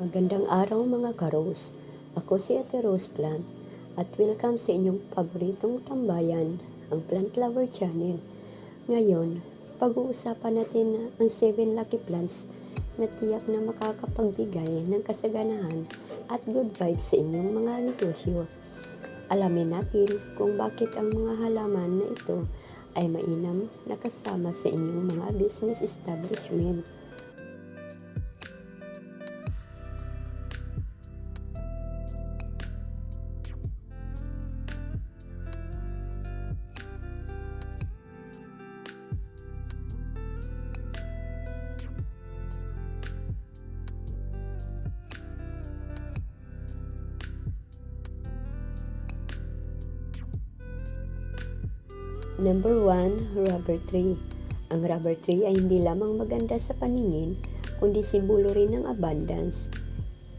Magandang araw mga karos. Ako si Ate Rose Plant at welcome sa inyong paboritong tambayan, ang Plant Lover Channel. Ngayon, pag-uusapan natin ang 7 lucky plants na tiyak na makakapagbigay ng kasaganahan at good vibes sa inyong mga negosyo. Alamin natin kung bakit ang mga halaman na ito ay mainam na kasama sa inyong mga business establishment. Number 1, rubber tree. Ang rubber tree ay hindi lamang maganda sa paningin, kundi simbolo rin ng abundance.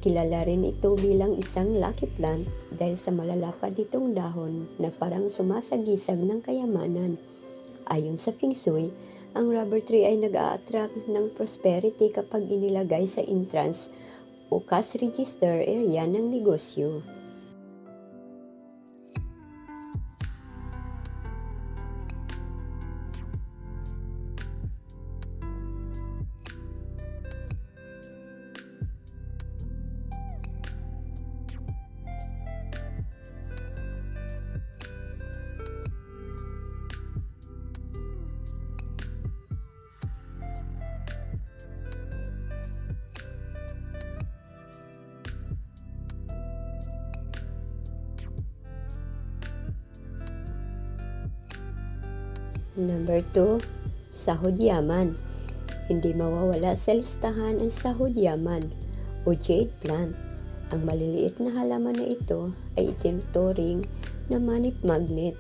Kilala rin ito bilang isang lucky plant dahil sa malalapad nitong dahon na parang sumasagisag ng kayamanan. Ayon sa Feng Shui, ang rubber tree ay nag-a-attract ng prosperity kapag inilagay sa entrance o cash register area ng negosyo. Number 2, sahod yaman. Hindi mawawala sa listahan ang sahod yaman o jade plant. Ang maliliit na halaman na ito ay itinuturing na money magnet.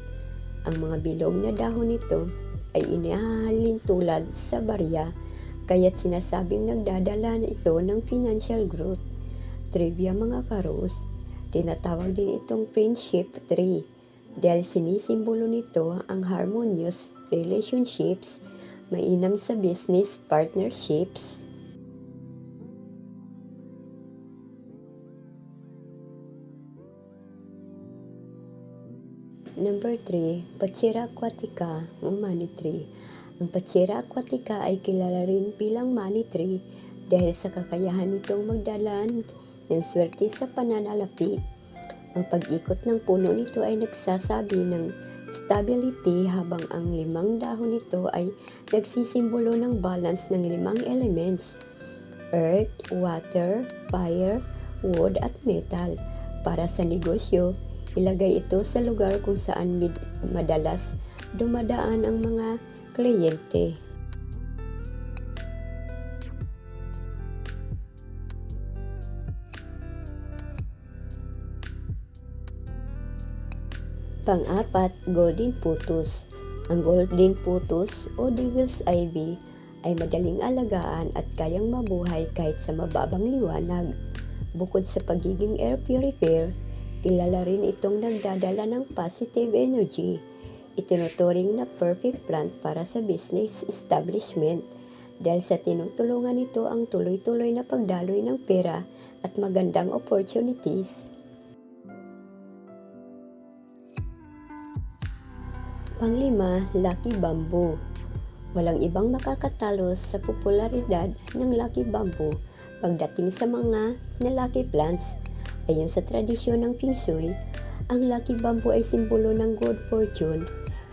Ang mga bilog na dahon nito ay inihahalin tulad sa barya kaya't sinasabing nagdadala na ito ng financial growth. Trivia mga karos, tinatawag din itong friendship tree dahil sinisimbolo nito ang harmonious relationships, mainam sa business partnerships, Number 3, Pachira aquatica money tree. Ang Pachira aquatica ay kilala rin bilang money tree dahil sa kakayahan nitong magdalan ng swerte sa pananalapi. Ang pag-ikot ng puno nito ay nagsasabi ng stability habang ang limang dahon nito ay nagsisimbolo ng balance ng limang elements earth, water, fire, wood at metal. Para sa negosyo, ilagay ito sa lugar kung saan madalas dumadaan ang mga kliyente. Pang-apat, golden putus. Ang golden putus o devil's ivy ay madaling alagaan at kayang mabuhay kahit sa mababang liwanag. Bukod sa pagiging air purifier, kilala rin itong nagdadala ng positive energy. Itinuturing na perfect plant para sa business establishment dahil sa tinutulungan nito ang tuloy-tuloy na pagdaloy ng pera at magandang opportunities. Panglima, Lucky Bamboo. Walang ibang makakatalo sa popularidad ng Lucky Bamboo pagdating sa mga na Lucky Plants. Ayon sa tradisyon ng Feng Shui, ang Lucky Bamboo ay simbolo ng good fortune,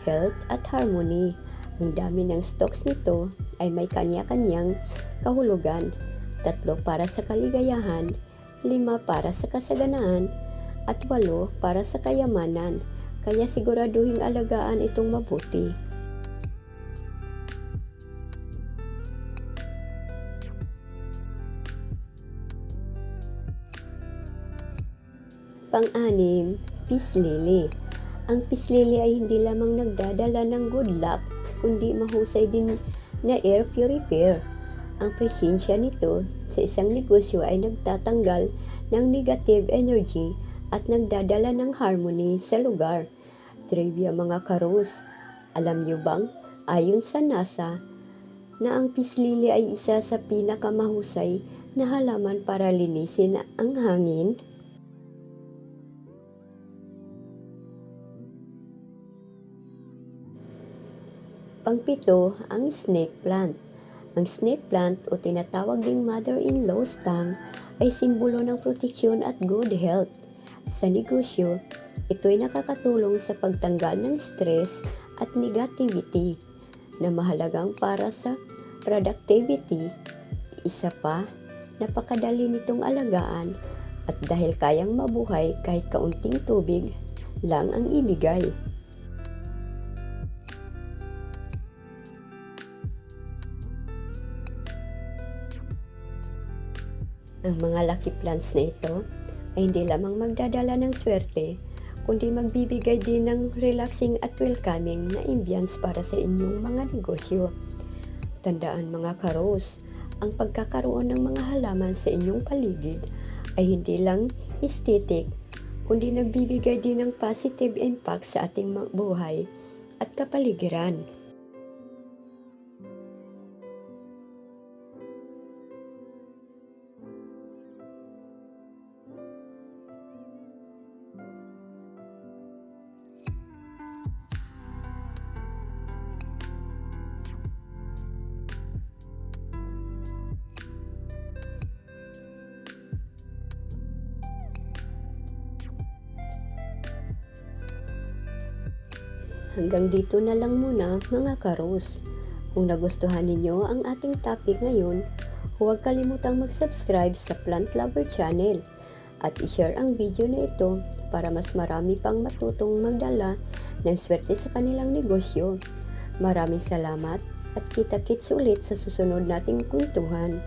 health at harmony. Ang dami ng stocks nito ay may kanya-kanyang kahulugan. Tatlo para sa kaligayahan, lima para sa kasaganaan, at walo para sa kayamanan kaya siguraduhin alagaan itong mabuti. Pang-anim, peace lily. Ang peace lily ay hindi lamang nagdadala ng good luck, kundi mahusay din na air purifier. Ang presensya nito sa isang negosyo ay nagtatanggal ng negative energy at nagdadala ng harmony sa lugar. Trivia mga karos, alam niyo bang ayon sa NASA na ang pislili ay isa sa pinakamahusay na halaman para linisin ang hangin? Pangpito, ang snake plant. Ang snake plant o tinatawag ding mother-in-law's tongue ay simbolo ng proteksyon at good health. Sa negosyo, ito'y nakakatulong sa pagtanggal ng stress at negativity na mahalagang para sa productivity. Isa pa, napakadali nitong alagaan at dahil kayang mabuhay kahit kaunting tubig lang ang ibigay. Ang mga lucky plants na ito ay hindi lamang magdadala ng swerte, kundi magbibigay din ng relaxing at welcoming na ambience para sa inyong mga negosyo. Tandaan mga karos, ang pagkakaroon ng mga halaman sa inyong paligid ay hindi lang aesthetic, kundi nagbibigay din ng positive impact sa ating buhay at kapaligiran. Hanggang dito na lang muna mga karos. Kung nagustuhan ninyo ang ating topic ngayon, huwag kalimutang mag-subscribe sa Plant Lover Channel at i-share ang video na ito para mas marami pang matutong magdala ng swerte sa kanilang negosyo. Maraming salamat at kita-kits ulit sa susunod nating kwentuhan.